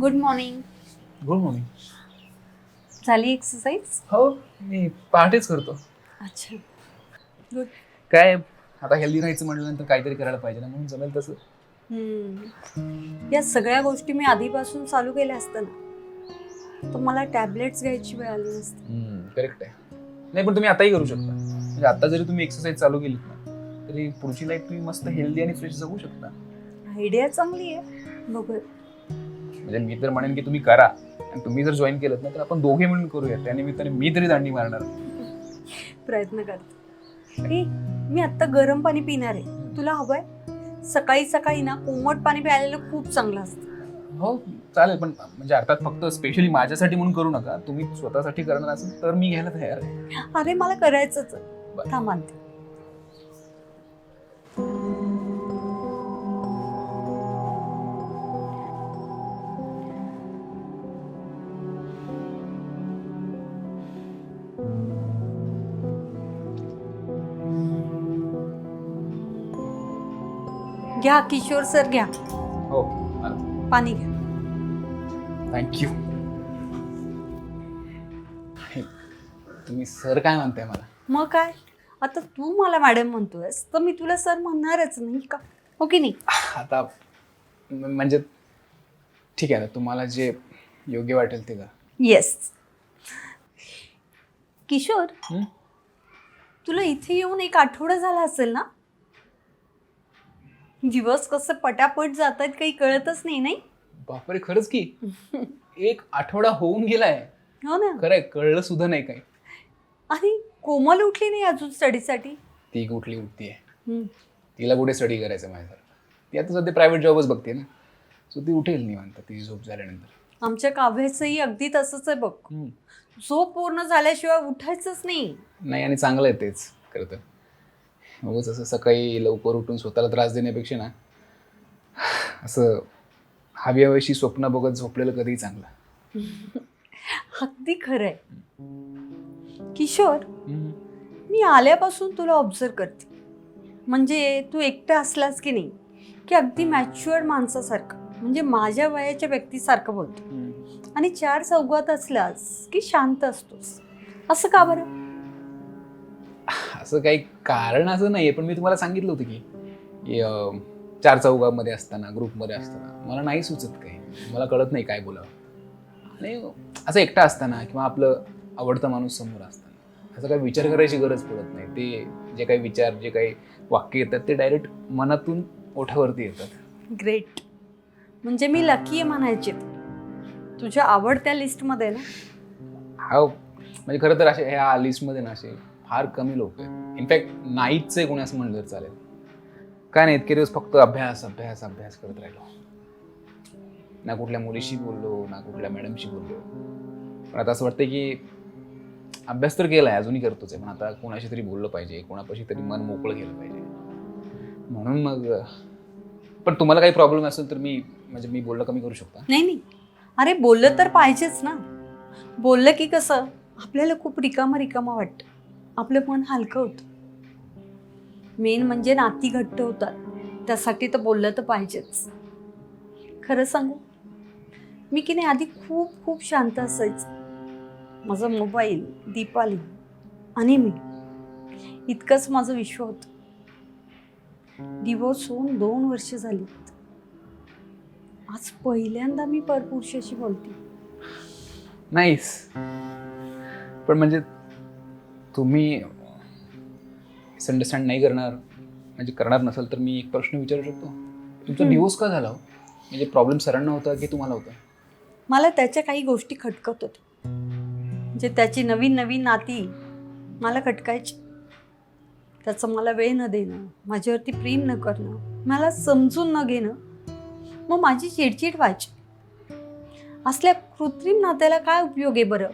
Good morning good morning झाली exercise हो मी पहाटेच करतो. अच्छा. गुड काय आता हेल्दी राहायचं म्हटल्यानंतर काहीतरी करायला पाहिजे ना म्हणून जमेल तसं. या सगळ्या गोष्टी मी आधीपासून चालू केल्या असताना तर मला टॅबलेट्स घ्यायची वेळ आली नसती. करेक्ट आहे. नाही पण तुम्ही आताही करू शकता. म्हणजे आता जरी तुम्ही एक्सरसाइज चालू केलीत ना तरी पुढची लाईफ तुम्ही मस्त हेल्दी आणि फ्रेश जगू शकता. आयडिया चांगली आहे. बघूया. म्हणजे मी तर म्हणेन की तुम्ही करा. आणि तुम्ही जर जॉईन केलं ना तर आपण दोघे मिळून करूया त्यानिमित्ताने मी तरी दांडी मारणार. प्रयत्न करते ए मी आत्ता गरम पाणी पिणार आहे. तुला हवंय? सकाळी सकाळी ना कोमट पाणी प्यायलेलं खूप चांगलं असतं. हो चालेल. पण म्हणजे अर्थात फक्त स्पेशली माझ्यासाठी म्हणून करू नका. तुम्ही स्वतःसाठी करणार असेल तर मी घ्यायला तयार आहे. अरे मला करायचंच आहे. बरं. थांब आणते. घ्या किशोर सर घ्या. हो. पाणी घ्या. थँक्यू तुम्ही सर काय म्हणताय मला? मग काय? आता तू मला मॅडम म्हणतोयस तर मी तुला सर म्हणणारच नाही का? हो की नाही? आता म- म्हणजे ठीक आहे ना तुम्हाला जे योग्य वाटेल ते का येस किशोर हं? तुला इथे येऊन एक आठवडा झाला असेल ना? दिवस कसं पटापट जात आहेत काही कळतच नाही नाही? बापरे खरंच की. एक आठवडा होऊन गेलाय. हो ना. खरंय कळलं सुद्धा नाही काही. आणि कोमल उठली नाही अजून स्टडीसाठी? ती कुठली उठतीये? तिला कुठे स्टडी करायचं माझ्यासारखं ती आता सध्या प्रायव्हेट जॉबच बघते ना. सो ती उठेल निवांत ती झोप झाल्यानंतर. आमच्या काव्याचंही अगदी तसंच आहे बघ. झोप पूर्ण झाल्याशिवाय उठायचंच नाही. नाही आणि चांगलं आहे तेच खरं तर. उगाच असं सकाळी लवकर उठून स्वतःला त्रास देण्यापेक्षा ना असं हवी हवीशी स्वप्न बघत झोपलेलं कधीही चांगलं. अगदी खरं आहे किशोर मी आल्यापासून तुला ऑब्झर्व करते. म्हणजे तू एकटा असलास की नाही की अगदी मॅच्युअर्ड माणसासारखं म्हणजे माझ्या वयाच्या व्यक्तीसारखं बोलतो. आणि चार चौघात असलास की शांत असतोस. असं का बरं? असं काही कारण असं नाही आहे पण मी तुम्हाला सांगितलं होतं की चार चौघामध्ये असताना ग्रुपमध्ये असताना मला नाही सुचत काही. मला कळत नाही काय बोलावं. आणि असं एकटा असताना किंवा आपलं आवडता माणूस समोर असताना असं काही विचार करायची गरज पडत नाही. ते जे काही विचार जे काही वाक्य येतात ते डायरेक्ट मनातून ओठावरती येतात. ग्रेट. म्हणजे मी लकी आहे म्हणायचे. तुझ्या आवडत्या लिस्टमध्ये ना? हा म्हणजे खरं तर असे ह्या लिस्टमध्ये ना असे फार कमी लोक आहेत. इनफॅक्ट नाहीच आहे कोणी असं म्हणलं तर चालेल. काय नाही इतके दिवस फक्त अभ्यास अभ्यास अभ्यास करत राहिलो. ना कुठल्या मुलीशी बोललो ना कुठल्या मॅडमशी बोललो. पण आता असं वाटतं की अभ्यास तर केला आहे अजूनही करतोच आहे. पण आता कोणाशी तरी बोललं पाहिजे कोणापाशी तरी मन मोकळं केलं पाहिजे. म्हणून मग पण तुम्हाला काही प्रॉब्लेम असेल तर मी म्हणजे मी बोलणं कमी करू शकता? नाही नाही. अरे बोललं तर पाहिजेच ना. बोललं की कसं? आपल्याला खूप रिकामा रिकामा वाटतं. आपलं मन हलकं होतं. मेन म्हणजे नाती घट्ट होतात. त्यासाठी तर बोललं तर पाहिजेच. खरं सांगू? मी की नाही आधी खूप खूप शांत असायचं. माझा मोबाईल दीपाली आणि मी. इतकंच माझं विश्व होतं. डिवोर्स होऊन दोन वर्ष झाली. आज पहिल्यांदा मी परपुरुषाशी बोलते. नाही पण म्हणजे तुम्ही मिसअंडरस्टँड नाही करणार म्हणजे करणार नसेल तर मी एक प्रश्न विचारू शकतो. तुमचा. डिवोर्स का झाला हो? म्हणजे प्रॉब्लेम सरांना होता की तुम्हाला होता? मला त्याच्या काही गोष्टी खटकत होत्या. म्हणजे त्याची नवीन नवीन नाती मला खटकायची. त्याचं मला वेळ न देणं माझ्यावरती प्रेम न करणं मला समजून न घेणं मग माझी चिडचिड व्हायची. असल्या कृत्रिम नात्याला काय उपयोग आहे बरं?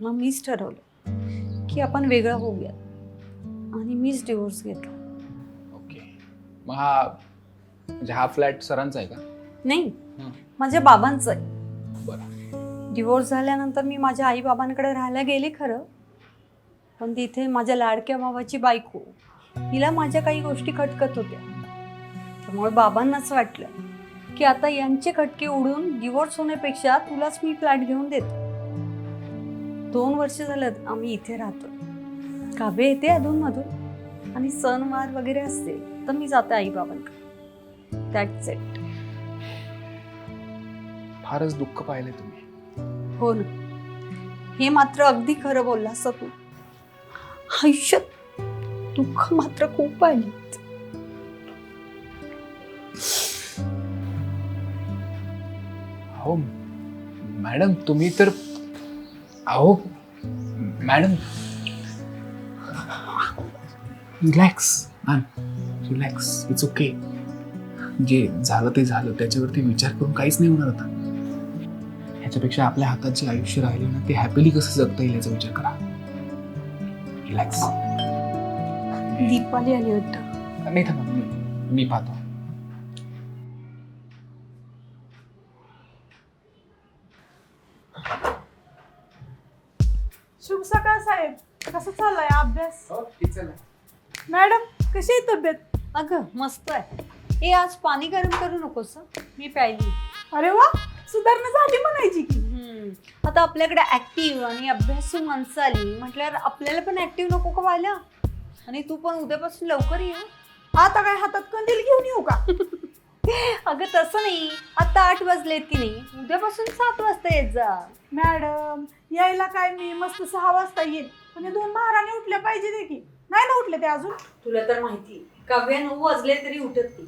मग मीच ठरवलं. की आपण वेगळं होऊयात. आणि मीच डिवोर्स घेतला. ओके मग हा म्हणजे हा फ्लॅट सरांचा आहे का? नाही. हं. माझ्या बाबांचं आहे. बरं. डिवोर्स झाल्यानंतर मी माझ्या आईबाबांकडे राहायला गेले खरं. पण तिथे माझ्या लाडक्या भावाची बायको हिला माझ्या काही गोष्टी खटकत होत्या. त्यामुळे बाबांनाच वाटलं की आता यांचे खटके उडून डिवोर्स होण्यापेक्षा तुलाच मी फ्लॅट घेऊन देतो. दोन वर्ष झालं आम्ही इथे राहतो. काव्य येते अधूनमधून. आणि सणवार वगैरे असते तर मी जाते आई बाबांकडे दॅट्स इट फारच दुःख पाहिलंय तुम्ही. हो ना. हे मात्र अगदी खरं बोललास तू आयुष्यात दुःख मात्र खूप पाहिजे हो मॅडम तुम्ही तर अहो madam. Relax ma'am relax it's okay जे झालं ते झालं. त्याच्यावरती विचार करून काहीच नाही होणार आता. ह्याच्यापेक्षा आपल्या हातात जे आयुष्य राहिले ना ते हॅपीली कसं जगता येईल याचा विचार करा. रिलॅक्स दीपाली आली वाटतं. नाही थांबा मी पाहतो. कसं चाललाय अभ्यास? मॅडम कशी आहे तब्येत? अगं मस्त आहे. ए आज पाणी गरम करू नकोस हं? मी प्यायली. अरे वा सुधारणा झाली म्हणायची की. हम्म. आता आपल्याकडे ऍक्टिव्ह आणि अभ्यासू माणसं आली म्हटल्यावर आपल्याला पण ऍक्टिव्ह नको का व्हायला? आणि तू पण उद्यापासून लवकर ये हं. आता काय हातात कंदील घेऊन येऊ का? अगं तसं नाही. आता आठ वाजलेत की नाही. उद्यापासून सात वाजता येत जा. मॅडम यायला काय मी? मस्त सहा वाजता येईल पण हे दोन महाराणी उठल्या पाहिजे ते की. नाही ना उठले ते अजून? तुला तर माहिती काव्या नऊ वाजले तरी उठत नाही.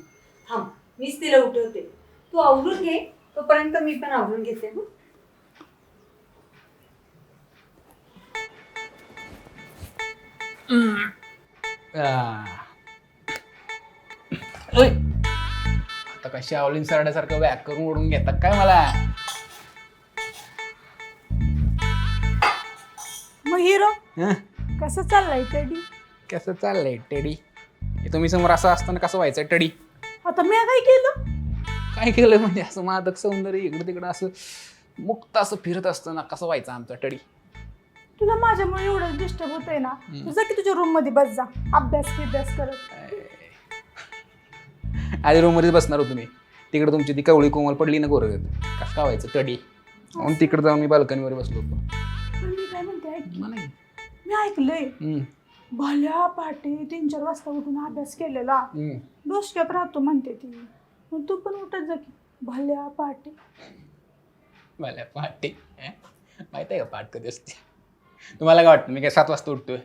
थांब मीच तिला उठवते. तू आवरून घे. तोपर्यंत मी पण आवरून घेते हं. ओय. आता कशी आवलीन सरड्यासारखं वॅक करून ओढून घेतात काय मला? मग हिरो हं? कसं चाललंय टेडी कसं चाललंय टेडी हे तुम्ही समोर असं असताना कसं व्हायचं टेडी आता मी काय केलं? काय केलं म्हणजे असं मादक सौंदर्य इकडं तिकडं असं मुक्त असं फिरत असताना कसं व्हायचं आमचा टडी तुला माझ्यामुळे एवढं डिस्टर्ब होतंय ना. हम्म. तुझा की तुझ्या रूममध्ये बस जा. अभ्यास अभ्यास करत. आधी रूममध्येच बसणार होतो मी. तिकडे तुमची ती कवळी कोमल पडली ना गोरगत कसं व्हायचं? टडी म्हणून तिकडे जाऊन मी बाल्कनीवर बसलो होतो. पण मी काय म्हणते ऐक. मला नाही. मी ऐकलंय. हम्म, भल्या पहाटे तीन चार वाजता उठून अभ्यास केलेला. हम्म. डोसक्यात राहतो म्हणते ती. मग तू पण उठत जा की. भल्या पहाटे मला पहाटे? माहीत आहे का पाठ कधी असते? तुम्हाला काय वाटतं? मी काय सात वाजता उठतोय?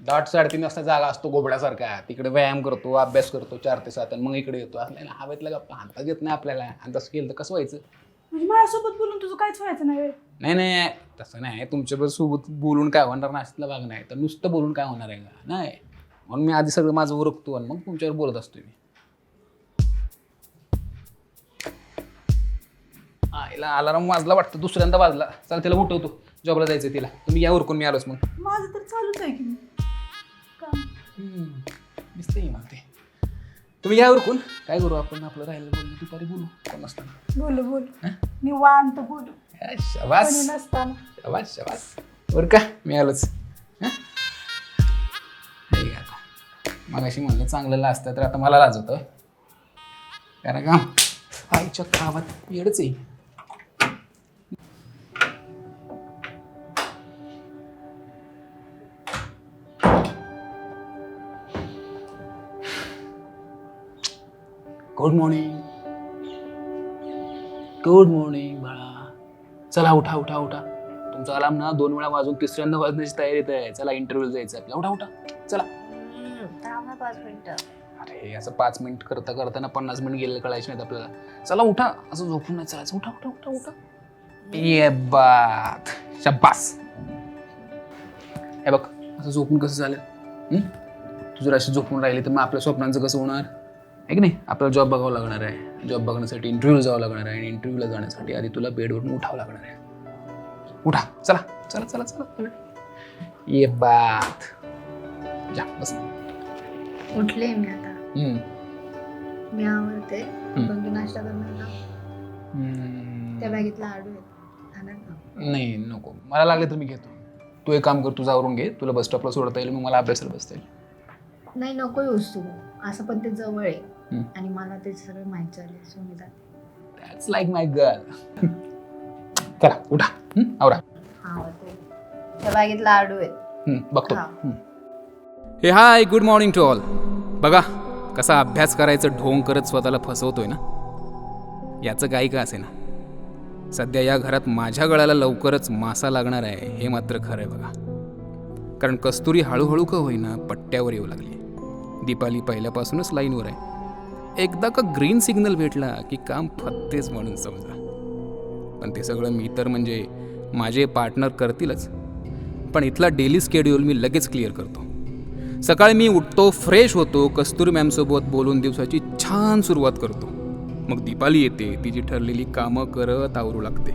दाट साडेतीन वाजता जागा असतो गोबड्यासारखा तिकडे व्यायाम करतो अभ्यास करतो चार ते सात आणि मग इकडे येतो. असं ना हवेतला गप्पा हातात येत नाही आपल्याला. आणि तसं केलं तर कसं व्हायचं? म्हणजे माझ्यासोबत बोलून तुझं काहीच व्हायचं नाही. नाही नाही तसं नाही. तुमच्याबरोबर सोबत बोलून काय होणार नाही असलं भाग नाही. तर नुसतं बोलून काय होणार आहे? का नाही. म्हणून मी आधी सगळं माझं उरकतो आणि मग तुमच्यावर बोलत असतो मी. आईला अलाराम वाजला वाटतं दुसऱ्यांदा वाजला. चल तिला उठवतो. जॉबला जायचं तिला. तुम्ही या उरकून मी आलोच मग. माझं तर चालूच आहे की. दिसतंय मला ते. तुम्ही या उरकून. काय करू आपण? आपलं राहिलं बोललो दुपारी बोलू. कोण असताना बोलू बोलू? निवांत बोलू. कोणी नसताना. शाबास शाबास. बरं का? मी आलोच. हं? हे घ्या आता. मगाशी म्हणलं चांगलं लाजतं तर आता मला लाज होतं कारण का आईच्या गावात येडच आहे. गुड मॉर्निंग गुड मॉर्निंग बाळा. चला उठा उठा उठा. तुमचा अलार्म ना दोन वेळा वाजून तिसऱ्यांदा वाजण्याची तयारीत आहे. चला इंटरव्ह्यू जायचं आपल्या उठा उठा. चला. पाच मिनिटं. अरे असं पाच मिनिट करता करता ना पन्नास मिनिट गेले कळायचे नाहीत आपल्याला. चला उठा. असं झोपून नाही चालायचं. उठा उठा उठा उठा. ये बात. शब्बास हे बघ असं झोपून कसं चालेल हं? तू जर अशी झोपून राहिली तर मग आपल्या स्वप्नांचं कसं होणार? आहे की नाही? आपल्याला जॉब बघावं लागणार आहे. जॉब बघण्यासाठी इंटरव्ह्यू जावं लागणार आहे आणि इंटरव्ह्यूला जाण्यासाठी आधी तुला बेडवरून उठावं लागणार आहे. उठा. चला. चला चला चला. ये बात. जा बस. उठले मी आता. मी आवडते पण तू नाश्ता करणार ना. त्या बॅगेतला आडू नाही नको. मला लागले तर मी घेतो. तू एक काम कर तुझं आवरून घे. तुला बस स्टॉपला सोडता येईल मग मला अभ्यासाला बसता येईल. नाही नको येऊस तू. असं पण ते जवळ आहे. आणि मला ते सगळं माहीत झालं सो मी जाते दॅट्स लाईक माय गर्ल चला उठा. हं? आवरा. हा आवडते त्या बागेत लाडू आहेत. हं, बघतो. हा. हं. Hey hi good morning to all बघा कसा अभ्यास करायचं ढोंग करत स्वतःला फसवतोय ना? याचं काही का असे ना सध्या या घरात माझ्या गळ्याला लवकरच मासा लागणार आहे हे मात्र खरं आहे बघा. कारण कस्तुरी हळूहळू का होईना पट्ट्यावर येऊ लागली. दीपाली पहिल्यापासूनच लाईनवर आहे. एकदा का ग्रीन सिग्नल भेटला की काम फत्तेच म्हणून समजा. पण ते सगळं मी तर म्हणजे माझे पार्टनर करतीलच. पण इथला डेली स्केड्यूल मी लगेच क्लिअर करतो. सकाळी मी उठतो फ्रेश होतो कस्तुरी मॅमसोबत बोलून दिवसाची छान सुरुवात करतो. मग दीपाली येते तिची ठरलेली कामं करत आवरू लागते.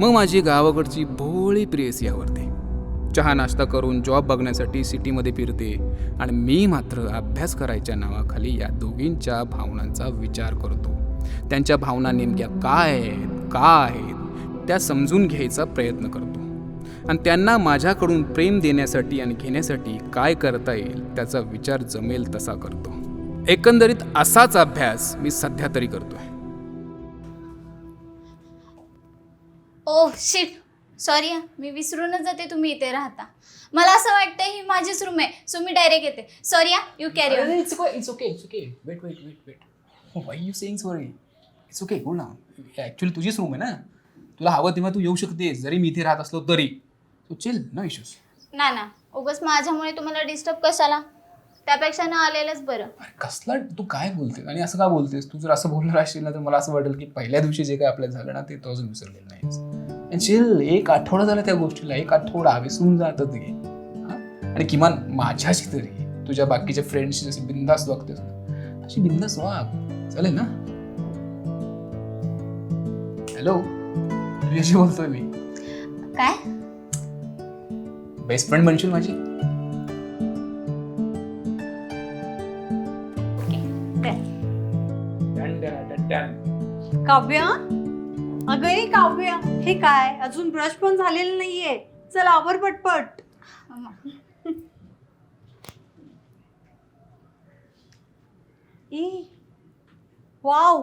मग माझी गावाकडची भोळी प्रेयसी आवडते चहा नाश्ता करून जॉब बघण्यासाठी सिटीमध्ये फिरते. आणि मी मात्र अभ्यास करायच्या नावाखाली या दोघींच्या भावनांचा विचार करतो. त्यांच्या भावना नेमक्या काय आहेत? का आहेत? त्या समजून घ्यायचा प्रयत्न करतो. आणि त्यांना माझ्याकडून प्रेम देण्यासाठी आणि घेण्यासाठी काय करता येईल त्याचा विचार जमेल तसा करतो. एकंदरीत असाच अभ्यास मी सध्या तरी करतोय. Oh, ओह शिट सॉरी मी विसरूनच जाते तुम्ही इथे राहता. मला असं वाटतं ही माझीच रूम आहे सो मी डायरेक्ट येते. Sorry you carry on it's okay it's okay it's okay wait wait wait wait why you saying sorry it's okay बोल ना. ॲक्च्युली तुझीच रूम आहे ना. तुला हवं तेव्हा तू येऊ शकतेस जरी मी इथे राहत असलो तरी. सो चिल नो इश्यूज ना ना. उगाच माझ्यामुळे तुम्हाला डिस्टर्ब कशाला? त्यापेक्षा न आलेलंच बरं. अरे कसला तू काय बोलतेस? आणि असं का बोलतेस? तू जर असं बोलणार असशील ना तर मला असं वाटेल की पहिल्या दिवशी जे काय आपल्याला झालं ना ते तो अजून विसरलेलं नाही चिल एक आठवडा झाला त्या गोष्टीला. एक आठवडा विसरून जातं ते हा? आणि किमान माझ्याशी तरी. तुझ्या बाकीच्या फ्रेंड्सची जशी बिंदास वागतेस ना. तशी बिंदास वाग चालेल ना? हॅलो तुझ्याशी बोलतोय मी. काय? बेस्ट फ्रेंड म्हणशील माझी? काव्या? अगं ए काव्या हे काय? अजून ब्रश पण झालेलं नाहीये. चल आवर पटपट. ई वाव.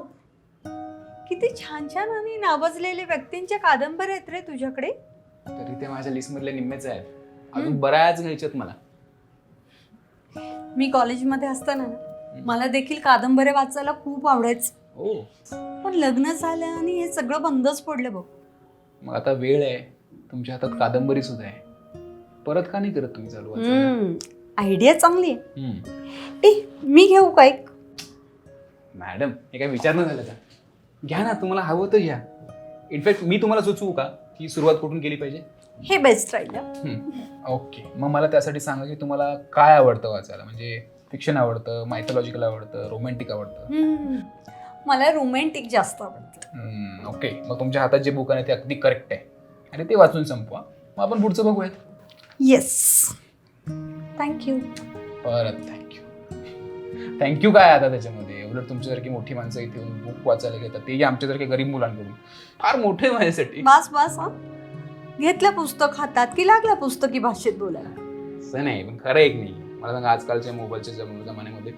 किती छान छान आणि नावाजलेले व्यक्तींच्या कादंबऱ्या आहेत रे तुझ्याकडे. तरी ते माझ्या लिस्टमधले निम्मेच आहेत. अजून बऱ्याच घ्यायच्यात मला. मी कॉलेजमध्ये असताना ना मला देखील कादंबऱ्या वाचायला खूप आवडायचं. हो. पण लग्न झालं आणि हे सगळं बंदच पडलं बघ. मग आता वेळ आहे. तुमच्या हातात कादंबरी सुद्धा आहे. परत का नाही करत तुम्ही चालू वाचायला? आयडिया चांगली आहे. हम्म. मी घेऊ का एक? मॅडम हे काय विचार न झालं का? घ्या ना तुम्हाला हवं तर घ्या. इनफॅक्ट मी तुम्हाला सुचवू का की सुरुवात कुठून केली पाहिजे? हे बेस्ट राहिलं हम्म. ओके मग मला त्यासाठी सांगा की तुम्हाला काय आवडतं वाचायला? म्हणजे फिक्शन आवडतं मायथॉलॉजिकल आवडतं रोमॅन्टिक आवडतं? हम्म. मला रोमॅन्टिक जास्त आवडतं. हम्म, ओके मग तुमच्या हातात जे बुक आहे ते अगदी करेक्ट आहे. आणि ते वाचून संपवा. मग आपण पुढचं बघूयात. येस थँक्यू परत थँक्यू थँक्यू काय आता त्याच्यामध्ये? उलट तुमच्यासारखी मोठी माणसं इथे येऊन बुक वाचायला घेतात. तेही आमच्यासारख्या गरीब मुलांकडून. फार मोठे माझ्यासाठी. बस बस हा. घेतलं पुस्तक हातात की लागला पुस्तकी भाषेत बोलायला? असं नाही पण खरं एक नाही. मला सांगा आजकालच्या मोबाईलच्या जम- जमान्यामध्ये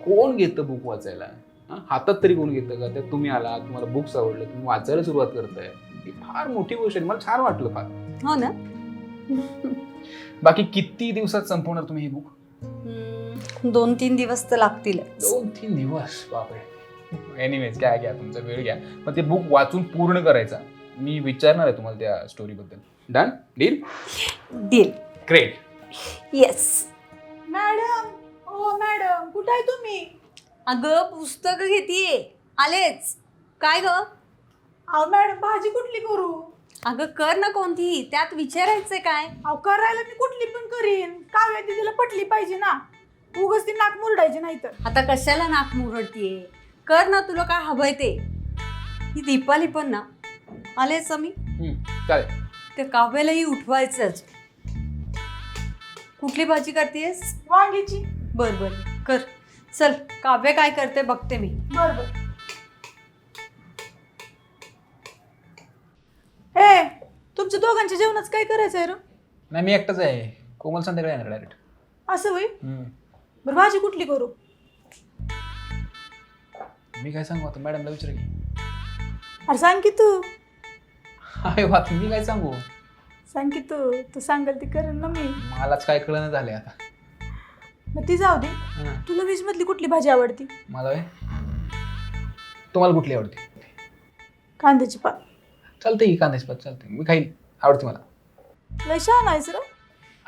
कोण घेतं बुक वाचायला? हातात तरी कोण घेतं का त्यात तुम्ही आला तुम्हाला बुक्स आवडले तुम्ही वाचायला सुरुवात करताय. ही फार मोठी गोष्ट आहे. मला छान वाटलं फार. हो ना? बाकी किती दिवसात संपवणार तुम्ही ही बुक दोन तीन दिवस तर लागतील. दोन तीन दिवस? बापरे. एनिवेज काय घ्या तुमचा वेळ घ्या. पण ते बुक वाचून पूर्ण करायचा. मी विचारणार आहे तुम्हाला त्या स्टोरीबद्दल done deal deal great yes madam ओ मॅडम कुठं आहे तुम्ही? अगं पुस्तक घेतीये. आलेच. काय ग? अहो मॅडम भाजी कुठली करू? अगं कर ना कोणतीही त्यात विचारायचंय काय? अहो करायला मी कुठली पण करीन. काव्या दिदीला पटली पाहिजे ना. उगाच ती नाक मुरडायची नाही तर. आता कशाला नाक मुरडतीये? कर ना तुला काय हवंय ते. ही दीपाली पण ना. आलेच मी चालेल. त्या काव्यालाही उठवायचंच. कुठली भाजी करतेस वांग्याची. बर बर. कर. चल काव्य काय करते बघते मी. बर बर. हे तुमच्या दोघांच्या जेवणाचं काय करायचं आहे र? नाही मी एकटाच आहे. कोमल संध्याकाळी येणार डायरेक्ट असं होई बरं भाजी कुठली करू? मी काय सांगू आता? मॅडमला विचार की. अरे सांग की तू. अरे वा मी काय सांगू? सांग की तू. तू सांगाल ती करेन ना मी. मलाच काय कळणं झालंय आता. मग ती जाऊ दे. हां. तुला वीज मधली कुठली भाजी आवडती? मला व्हय? तुम्हाला कुठली आवडते? कांद्याची पात. चालते ही कांद्याची पात चालते मी खाईन. आवडते मला. लय छान आहेस रे.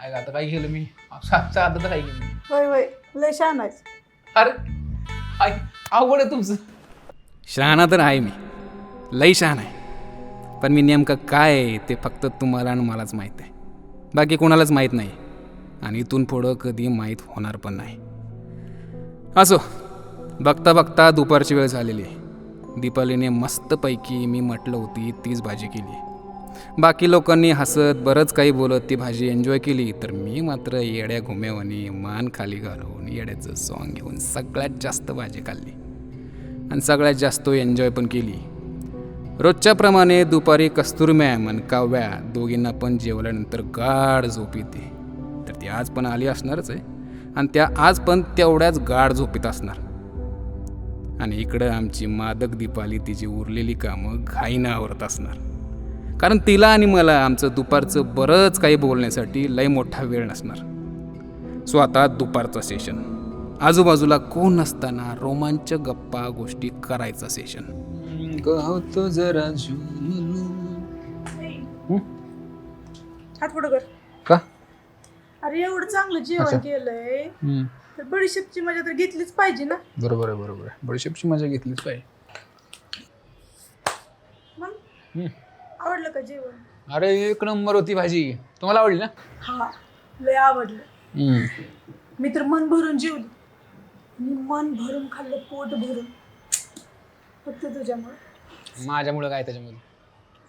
ऐक आता काय केलं मी? सा- साधं तर काय केलं मी. होय होय. लय छान आहेस. अरे ऐक अवघड आहे तुमचं. शहाणा तर आहे मी. लई शहाण आहे. पण मी नेमकं काय आहे ते फक्त तुम्हाला आणि मलाच माहीत आहे. बाकी कोणालाच माहीत नाही. आणि इथून पुढं कधी माहीत होणार पण नाही. असो बघता बघता दुपारची वेळ झालेली. दीपालीने मस्तपैकी मी म्हटलं होती तीच भाजी केली. बाकी लोकांनी हसत बरंच काही बोलत ती भाजी एन्जॉय केली तर मी मात्र येड्या घुमेवानी मान खाली घालून येड्याचं सॉंग घेऊन सगळ्यात जास्त भाजी खाल्ली. आणि सगळ्यात जास्त एन्जॉय पण केली. रोजच्याप्रमाणे दुपारी कस्तुरम्या मन काव्या दोघींना पण जेवल्यानंतर गाढ झोप येते. तर ती आज पण आली असणारच आहे. आणि त्या आज पण तेवढ्याच गाढ झोपीत असणार. आणि इकडं आमची मादक दीपाली तिची उरलेली कामं घाईनं आवरत असणार. कारण तिला आणि मला आमचं दुपारचं बरंच काही बोलण्यासाठी लय मोठा वेळ नसणार. सो आता दुपारचं सेशन आजूबाजूला कोण नसताना रोमांचक गप्पा गोष्टी करायचं सेशन होतो जरा. हात पुढं कर. अरे एवढं चांगलं जेवण अच्छा. केलंय. हम्म. तर बडीशेपची मजा तर घेतलीच पाहिजे ना. बरोबर आहे बरोबर आहे. बडीशेपची मजा घेतलीच पाहिजे. मग? हम्म. आवडलं का जेवण? अरे एक नंबर होती भाजी. तुम्हाला आवडली ना? हा लय आवडलं. मी तर मन भरून जेवली. मी मन भरून खाल्लं पोट भरून. फक्त तुझ्यामुळे. माझ्यामुळं काय त्याच्यामध्ये?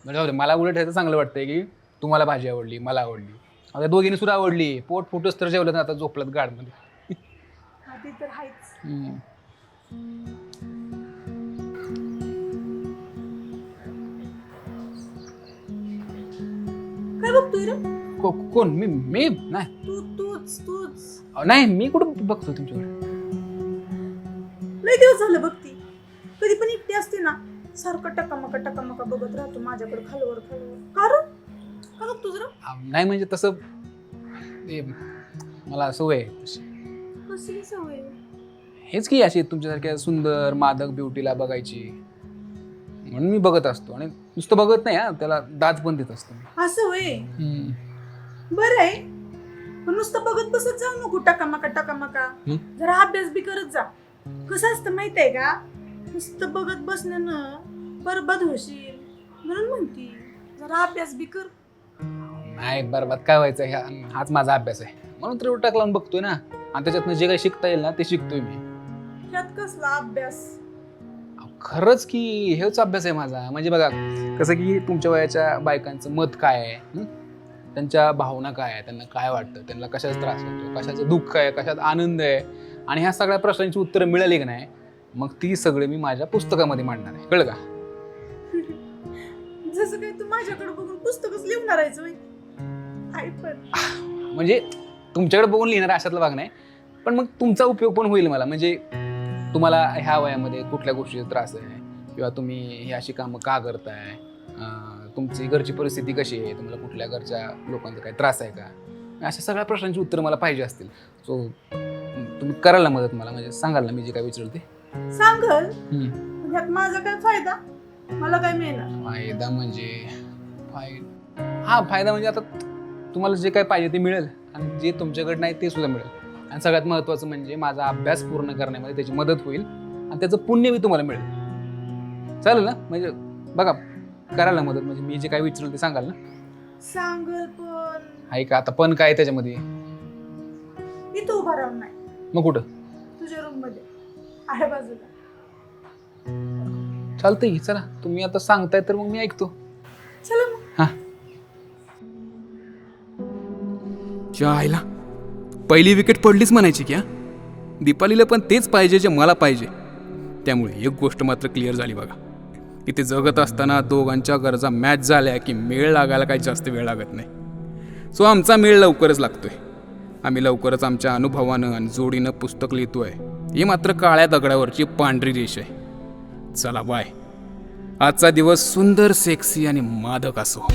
म्हणजे जाऊ दे मला उलट ह्याचं चांगलं वाटतंय की तुम्हाला भाजी आवडली मला आवडली. आता दोघींनी सुद्धा आवडली. पोट फुटच तर जेवलं ना आता झोपलं गाडमध्ये. हा ते तर आहेच. हम्म. काय बघतोय रे? को- कोण? मी मी? नाही. तू तूच तूच. अहो, नाही मी कुठं बघतो तुमच्याकडे? लय दिवस झालं बघती. कधी पण एकटी असते ना सारखं टकामका टकामका बघत राहतो माझ्याकडे खालवर खालवर. कारण अहो, नाही म्हणजे तसं ते मला सवय आहे. कसली सवय हेच की अशी तुमच्यासारख्या सुंदर मादक ब्युटीला बघायची. म्हणून मी बघत असतो आणि नुसतं बघत नाही हा त्याला दाज पण देत असतो मी. असं होय हम्म. बरं आहे. पण नुसतं बघत बसत जाऊ नको टकामका टकामका. हं? जरा अभ्यास बी करत जा. कसं असतं माहीत आहे का? नुसतं बघत बसण्यानं बरबाद होशील. म्हणून म्हणती जरा अभ्यास बी कर. नाही बरबाद काय व्हायचं? ह्या हाच माझा अभ्यास आहे. म्हणून तर टाक लावून बघतोय ना. आणि त्याच्यातनं जे काही शिकता येईल ना ते शिकतोय मी. ह्यात कसला अभ्यास? अहो, खरंच की हेच अभ्यास आहे माझा. म्हणजे बघा कसं की तुमच्या वयाच्या बायकांचं मत काय आहे? हं? त्यांच्या भावना काय आहे? त्यांना काय वाटतं? त्यांना कशाचा त्रास होतो? कशाचं दुःख आहे? कशात आनंद आहे? आणि ह्या सगळ्या प्रश्नांची उत्तरं मिळाली की नाही? मग ती सगळी मी माझ्या पुस्तकामध्ये मांडणार आहे. कळलं का? जसं काही तू माझ्याकडे बघून पुस्तकच लिहून राहायचं होय. म्हणजे तुमच्याकडे बघून लिहिणार अशातला भाग नाही पण मग तुमचा उपयोग पण होईल मला. म्हणजे तुम्हाला ह्या वयामध्ये कुठल्या गोष्टीचा त्रास आहे? किंवा तुम्ही ही अशी कामं का करताय? तुमची घरची परिस्थिती कशी आहे? तुम्हाला कुठल्या घरच्या लोकांचा काही त्रास आहे का? अशा सगळ्या प्रश्नांची उत्तरं मला पाहिजे असतील. सो तुम्ही कराल ना मदत मला? म्हणजे सांगाल ना मी जे काय विचारते सांगल. ह्यात माझा काय फायदा? मला काय मिळणार? फायदा म्हणजे हा फायदा म्हणजे आता तुम्हाला जे काय पाहिजे ते मिळेल आणि जे तुमच्याकडे नाही ते सुद्धा मिळेल. आणि सगळ्यात महत्त्वाचं म्हणजे माझा अभ्यास पूर्ण करण्यामध्ये त्याची मदत होईल आणि त्याचं पुण्य बी तुम्हाला मिळेल. चालेल ना? म्हणजे बघा करायला मदत. म्हणजे मी जे काय विचारलं ते सांगाल ना? सांगल पण. आहे का? आता पण काय त्याच्यामध्ये? इथं उभा राहून नाही. मग कुठं? तुझ्या रूममध्ये. बाजूला. चालतंय की चला. तुम्ही आता सांगताय तर मग मी ऐकतो. चला मग. च्या आईला पहिली विकेट पडलीच म्हणायची की हा? दीपालीला पण तेच पाहिजे जे मला पाहिजे. त्यामुळे एक गोष्ट मात्र क्लिअर झाली बघा. इथे जगत असताना दोघांच्या गरजा मॅच झाल्या की मेळ लागायला काही जास्त वेळ लागत नाही. सो आमचा मेळ लवकरच लागतोय. आम्ही लवकरच आमच्या अनुभवानं आणि जोडीनं पुस्तक लिहितोय. ही मात्र काळ्या दगडावरची पांढरी रेष आहे. चला बाय आजचा दिवस सुंदर सेक्सी आणि मादक असो.